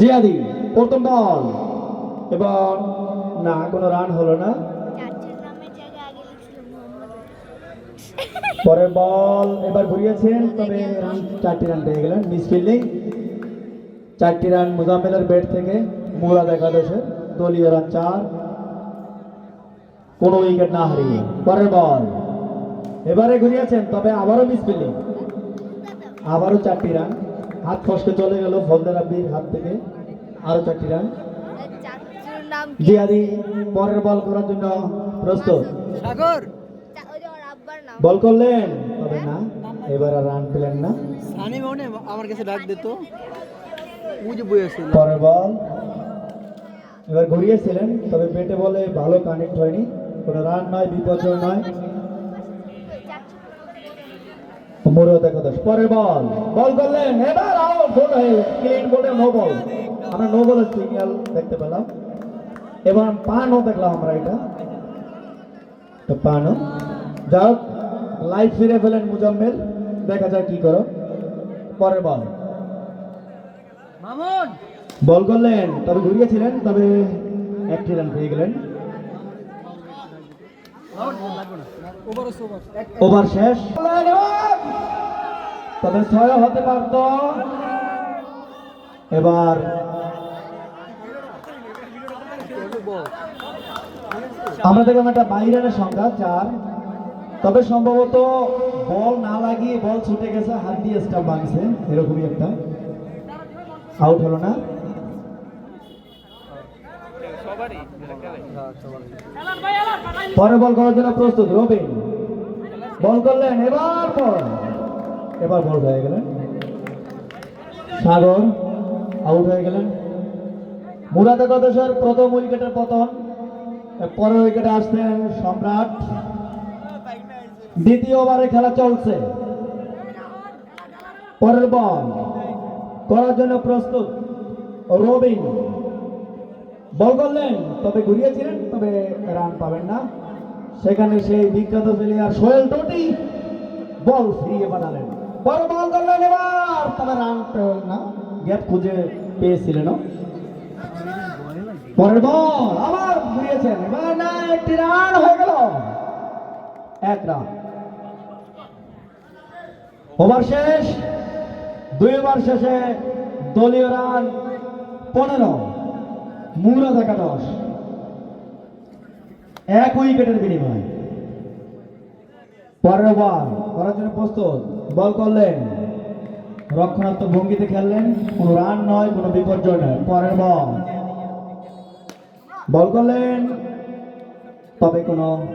জিয়াদি প্রথম বল। এবার, না, কোনো রান হলো না। পরের বল এবার ঘুরিয়েছেন, তবে রান চারটি রান পেয়ে গেলেন মিস ফিল্ডিং চারটি রান মুজাম্মেলের ব্যাট থেকে, মুরাদ একাদশের দলীয় রান চার। কোনো উইকেট না হারিয়ে। পরের বল। এবারে ঘুরিয়েছেন, তবে আবারও মিস ফিল্ডিং আবারও চারটি রান। হাত ফসকে চলে গেল ফলদার আব্বির হাত থেকে। আরও চারটি রান। জিয়াদি পরের বল করার জন্য প্রস্তুত। সাগর। বল করলেন তবে না এবার আর রান পেলেন না। সানি মনে আমার কাছে ডাক দিত। ও যে পরের বল। এবার ঘুরিয়েছিলেন তবে পেটে বলে ভালো কানেক্ট হয়নি। কোনো রান নয় বিপর্যয় নয়। মুরত একাদশ পরের বল। বল করলেন। এবার আউট গোল হয়ে ক্লিন বলে নো বল আমরা নো বলের সিগন্যাল দেখতে পেলাম। এবার পানও দেখলাম আমরা এটা। তো পানও। যাও লাইভ ফিরে ফেলেন মুজাম্মেল। দেখা যায় কি করো। পরের বল। মামুন! বল করলেন। তবে ঘুরিয়েছিলেন তবে একটি রান পেয়ে গেলেন। ওভার ওভার ওভার শেষ। তবে ছয় হতে পারত। এবার আমরা দেখলাম একটা বাইরের সংখ্যা চার। তবে সম্ভবত বল না লাগিয়ে বল ছুটে গেছে হাত দিয়ে স্টাম্প ভাঙছে এরকমই একটা। আউট হলো না। পরে বল করার জন্য প্রস্তুত, রবিন। বল করলেন, এবার বল। এবার বল হয়ে গেলেন। সাগর আউট হয়ে গেলেন। মুরাদ একাদশের প্রথম উইকেটের পতন। পরের উইকেটে আসছেন সম্রাট। দ্বিতীয় ওভারে খেলা চলছে। পরের বল করার জন্য প্রস্তুত, রবিন। বল করলেন, তবে ঘুরিয়েছিলেন, তবে রান পাবেন না। সেখানে সেই বিখ্যাত প্লেয়ার সোহেল টোটি বল ফিরিয়ে পাঠালেন পর বল করলেন এবার, তবে রান না, গ্যাপ খুঁজে পেয়েছিলেন পরের বল আবার ঘুরিয়েছেন, এবার না, একটি রান হয়ে গেল। এক রান। ওভার শেষ, দুই ওভার শেষে দলীয় রান পনেরো। মুরাদ একাদশ এক উইকেটের বিনিময়। পরের বল করার জন্য প্রস্তুত। বল করলেন। রক্ষণাত্মক ভঙ্গিতে খেললেন। কোনো রান নয়, কোনো বিপর্যয় নয়। পরের বল। বল করলেন। তবে কোনো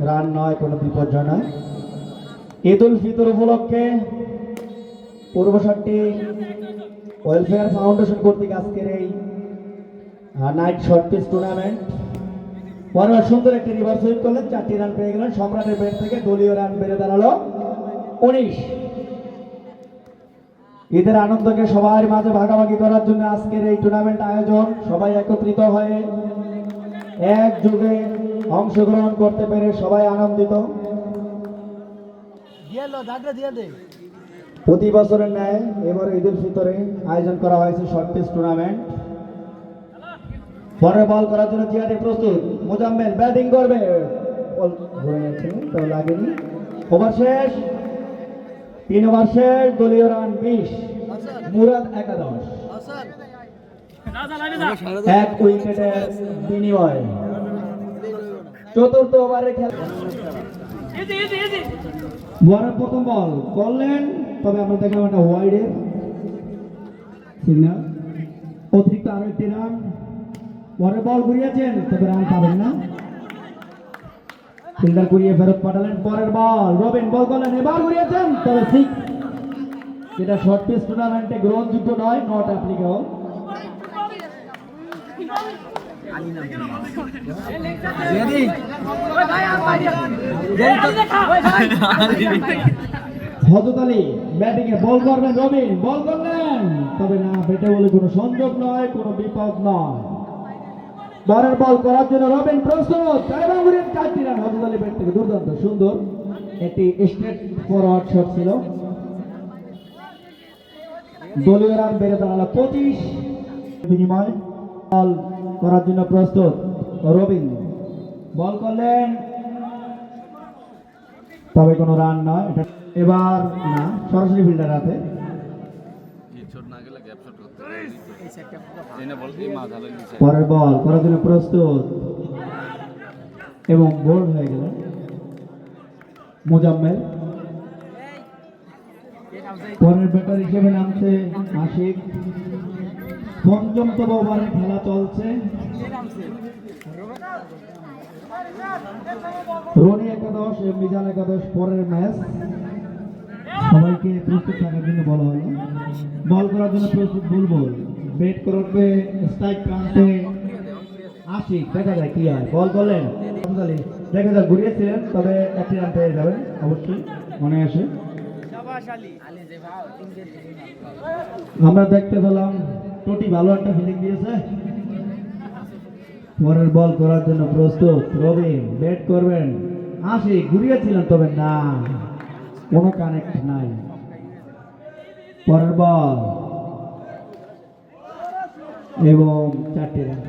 রান নয়, কোনো বিপর্যয় নয়। ঈদ উল ফিতর উপলক্ষে পূর্বশাটটি ওয়েলফেয়ার ফাউন্ডেশন কর্তৃক আজকের এই নাইট শর্ট পিচ টুর্নামেন্ট পরে সুন্দর একটি রিভার্স সুইপ করলেন চারটি রান পেয়ে গেলেন। সম্রাটের ব্যাট থেকে দলীয় রান বেড়ে দাঁড়াল উনিশ। ঈদের আনন্দকে সবার মাঝে ভাগাভাগি করার জন্য আজকের এই টুর্নামেন্ট আয়োজন। সবাই একত্রিত হয়ে এক যুগে অংশগ্রহণ করতে পেরে সবাই আনন্দিত। প্রতি বছরের ন্যায় এবার ঈদুল ফিতরে আয়োজন করা হয়েছে শর্ট পিচ টুর্নামেন্ট পরে বল করার জন্য জিয়াদি প্রস্তুত। মোজাম্মেল ব্যাটিং করবে। যাচ্ছে লাগেনি। ওভার শেষ। তিন ওভার শেষ, দলীয় রান বিশ। মুরাদ একাদশ। এক উইকেটের বিনিময়। চতুর্থ ওভারে খেলা। প্রথম বল করলেন, তবে আমরা দেখলাম একটা ওয়াইডের সিগন্যাল অতিরিক্ত আরও একটি রান পরের বল ঘুরিয়েছেন, তবে রান পাবেন না। ফিল্ডার ঘুরিয়ে ফেরত পাঠালেন পরের বল। রবিন, বল করলেন, এবার ঘুরিয়েছেন, তবে সিক্স এটা শর্ট পিচ টুর্নামেন্টে গ্রহণযোগ্য নয় নট অ্যাপ্লিকেবল বল বল তবে না ব্যাটে বলে কোনো সংযোগ নয়, কোনো বিপদ নয়। বলের বল করার জন্য রবিন প্রস্তুত। কাইবাঙ্গুরের চারটি রান হজরত আলী ব্যাট থেকে দুর্দান্ত, সুন্দর। একটি স্ট্রেট ফরওয়ার্ড শট ছিল। দলীয় রান বেড়ে দাঁড়াল পঁচিশ। বিনিময় বল করার জন্য প্রস্তুত রবিন। বল করলেন। তবে কোনো রান নয়। এটা এবার না, সরাসরি ফিল্ডার হাতে শট না গেলে গ্যাপ শট করতে হবে এনে বল কি মাথা লাগিয়েছে পরের বল করার জন্য প্রস্তুত। এবং গোল হয়ে গেল। মোজাম্মেল। পরের ব্যাটার হিসেবে নামছে আশিক। পঞ্চমতম ওভারে খেলা চলছে। রনি একাদশ মিজান একাদশ, পরের ম্যাচ সবাইকে প্রস্তুত থাকার জন্য বলা হলো। বল করার জন্য প্রস্তুত বুলবুল। বেট করবে স্ট্রাইক প্রান্তে আশিক দেখা যায় কি হয়। বল করলেন দেখা যায় ঘুরিয়েছিলেন, তবে একটি রান পেয়ে যাবেন, অবশ্যই মনে আসে। আমরা দেখতে পেলাম, টোটি ভালো একটা ফিলিং দিয়েছে। পরের বল করার জন্য প্রস্তুত। রবিন ব্যাট করবেন। আসি, ঘুরিয়েছিলেন, তবে না, কোনো কানেক্ট নাই। পরের বল। এবং চারটি রান।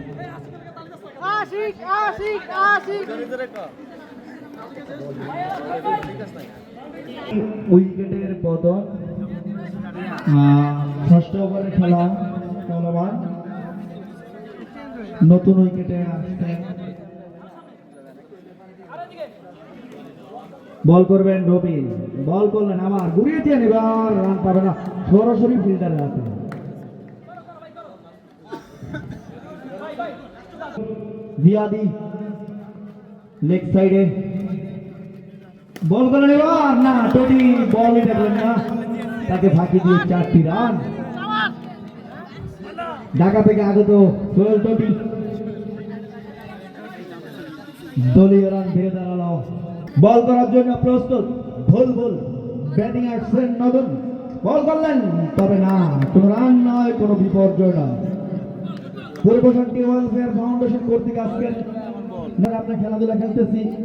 উইকেটের আহ, ষষ্ঠ ওভারে খেলা চলমান নতুন উইকেটে আসছেন বল করবেন রবি। বল করলেন আবার ঘুরিয়েছেন এবার রান পাবে না সরাসরি ফিল্ডারের হাতে। জিয়াদি লেগ সাইডে বল করলেন এবার না টোটি বল দেখলেন না, তাকে ফাঁকি দিয়ে চারটি রান। ঢাকা থেকে আগত সোহেল টোটি দলীয় রান ধীরে দাঁড়াল। বল করার জন্য প্রস্তুত, ভুল ভুল ব্যাটিং আসছেন নতুন। বল করলেন, তবে না, কোনো রান নয়, কোনো বিপর্যয় নয়। পূর্ব টি ওয়েলফেয়ার ফাউন্ডেশন কর্তৃক আজকে আপনার খেলাধুলা খেলতেছি।